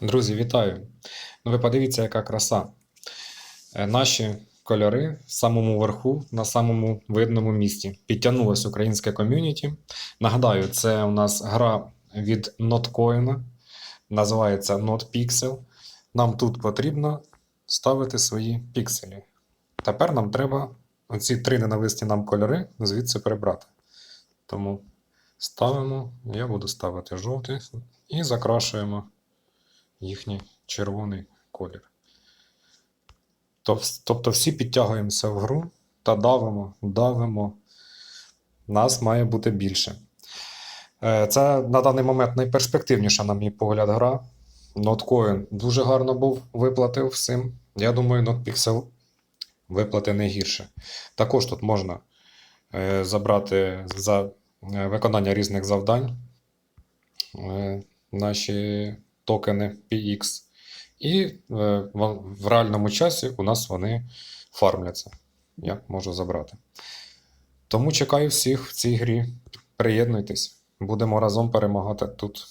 Друзі, вітаю! Ну ви подивіться, яка краса. Е, Наші кольори в самому верху, на самому видному місці. Підтягнулось українське ком'юніті. Нагадаю, це у нас гра від Notcoin, називається NotPixel. Нам тут потрібно ставити свої пікселі. Тепер нам треба оці три ненависні нам кольори звідси прибрати. Тому ставимо, я буду ставити жовтий і закрашуємо їхній червоний колір. Тобто всі підтягуємося в гру та давимо, давимо. Нас має бути більше. Е, Це на даний момент найперспективніша, на мій погляд, гра. Notcoin дуже гарно був, виплатив всім. Я думаю, NotPixel виплати не гірше. Також тут можна е, забрати за е, виконання різних завдань наші токени PX. І е, в, реальному часі у нас вони фармляться. Я можу забрати. Тому чекаю всіх в цій грі. Приєднуйтесь, будемо разом перемагати тут.